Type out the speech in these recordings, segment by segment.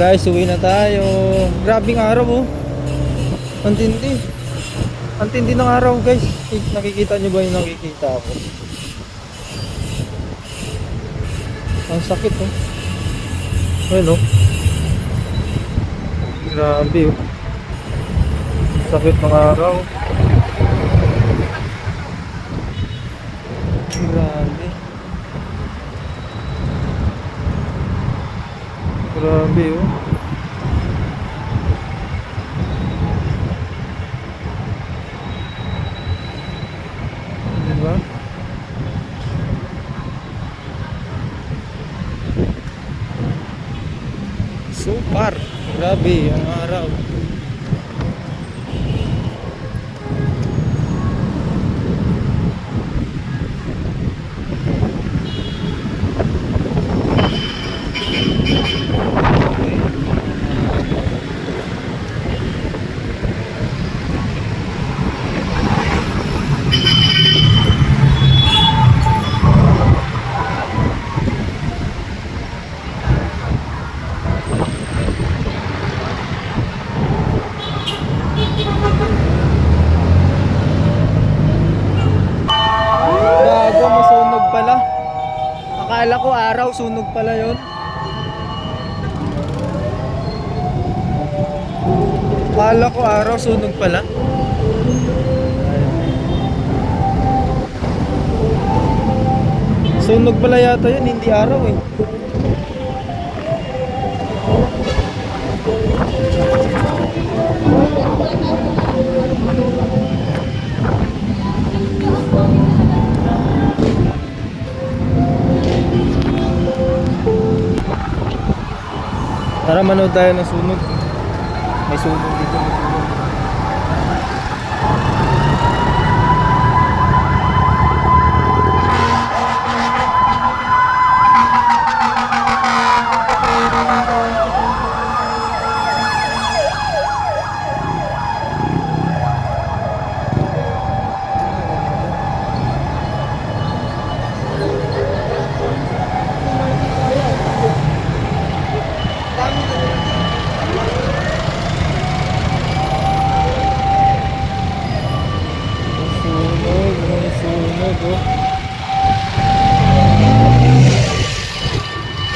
Guys, uwi na tayo. Grabing araw oh. Ang tindi. Ang ng araw guys. Nakikita nyo ba yung nakikita ko? Ang sakit oh. Ayun oh. Grabe oh. Sakit ng araw. Grabe. Grabe oh. Diba? Super. Grabe ang araw. Gago, masunog pala. Araw, sunog pala yon. Akala ko araw, sunog pala. Sunog pala yata yun, hindi araw eh. Tara manood tayo ng sunog. May sunog dito. May sunog. May sunog, may sunog oh.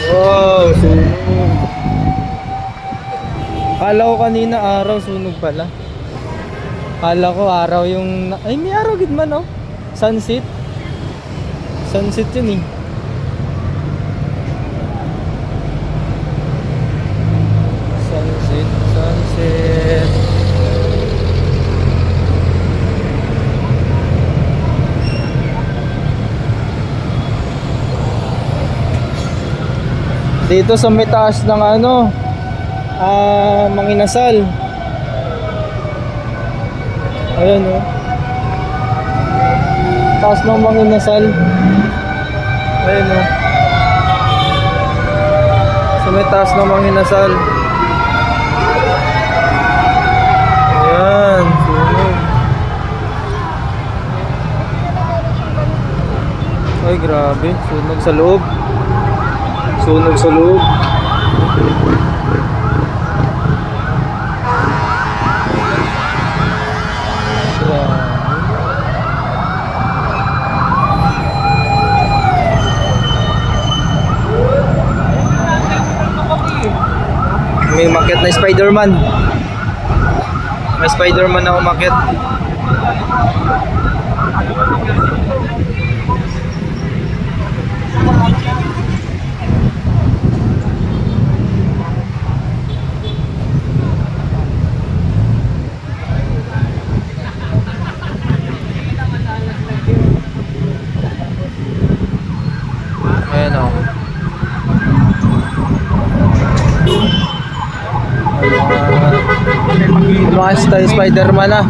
Wow, sunog. Kala ko kanina araw, sunog pala. Kala ko araw yung... Ay, may araw gid man oh. Sunset. Sunset yun eh. Sunset, sunset. Dito sa may taas ng ano, ah, Manginasal. Ayan oh. Taas ng Manginasal. Ayan oh. Sa may taas ng Manginasal. Ayan, sunog. Ay, grabe. Sunog sa loob. Sunog sa loob. May umakyat na Spider-Man. May Spider-Man na umakyat. Ayan o. Tayo Spider-Man ah.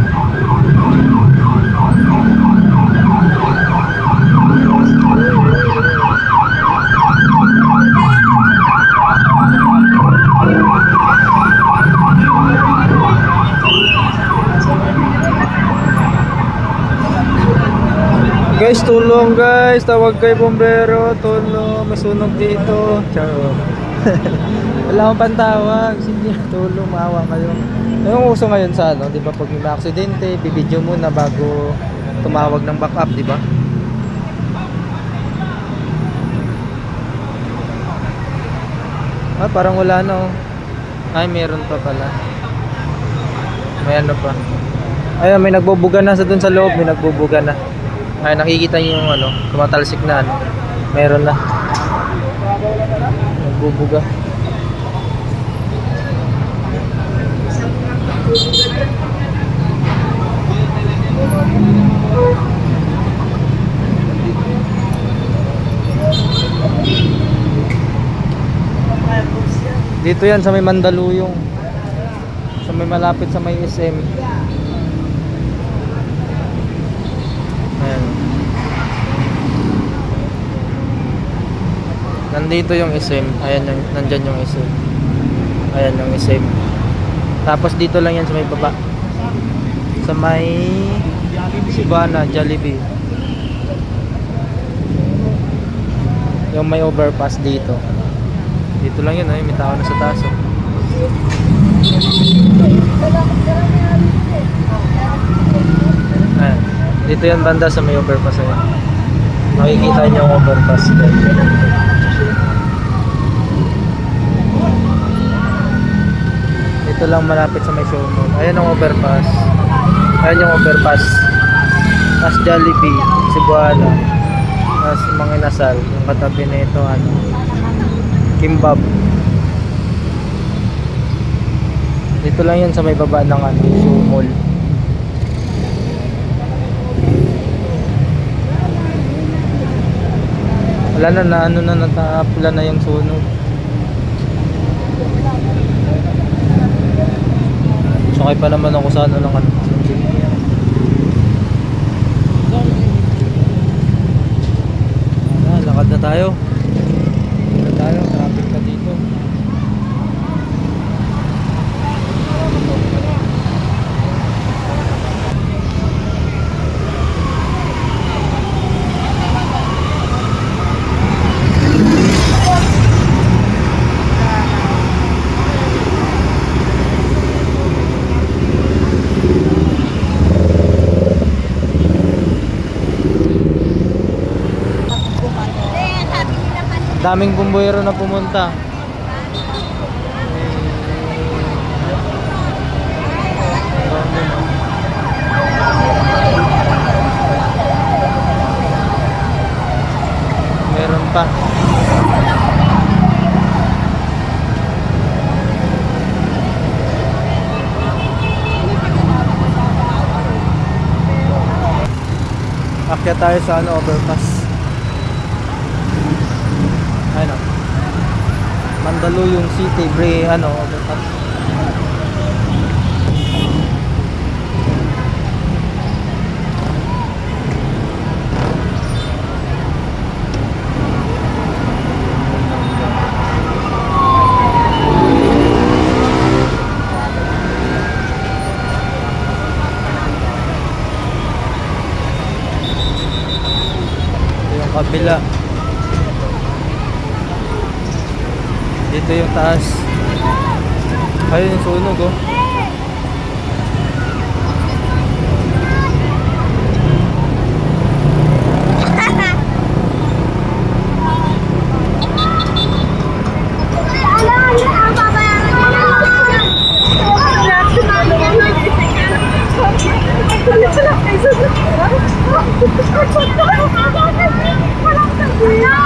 Guys, tulong guys. Tawag kay bombero. Tulong. May sunog dito. Ciao. Wala akong pantawag. Sige, tulong, maawa kayo. Yung uso ngayon sa ano, di ba, pag may aksidente, bibidyo muna bago tumawag ng backup, di ba? Ah, parang wala na oh. Ay, meron pa pala. May ano pa. Ayun, may nagbubuga na sa dun sa loob, may nagbubuga na. Ay, nakikita niyo yung ano, tumatalsik na ano. Meron na. Nagbubuga. Dito yan sa may Mandaluyong. Sa may malapit sa may SM. Ayan. Nandito yung SM. Ayan yung, nandyan yung SM. Ayan yung SM. Tapos dito lang yan sa may baba. Sa may Sibana, Jollibee. Yung may overpass dito. Dito lang yun, ay, may tao na sa taas. oh. Ayan. Dito yan banda sa may overpass. Ayan. Makikita niyo yung overpass. Dito lang malapit sa may showroom. Ayan ang overpass. Ayan yung overpass. Tapos Jollibee, Cebuana. Tapos mga inasal. Yung katabi na ito, ano, Kimbab. Dito lang yan sa may baba ng ano, show mall. Wala na na ano na natapla na yung sunog. Sakay pa naman ako sa ano ng ano. Lakad na tayo. Lakad na tayo, traffic pa dito. Daming bumboyero na pumunta. Meron pa. Akyat tayo sa ano, overpass. Ano? Mandaluyong City, Bre, ano, overpass. Ito yung kabila. Dito yung taas. Ayun yung sunog oh. Nice,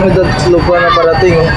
May tatlo pa na parating oh.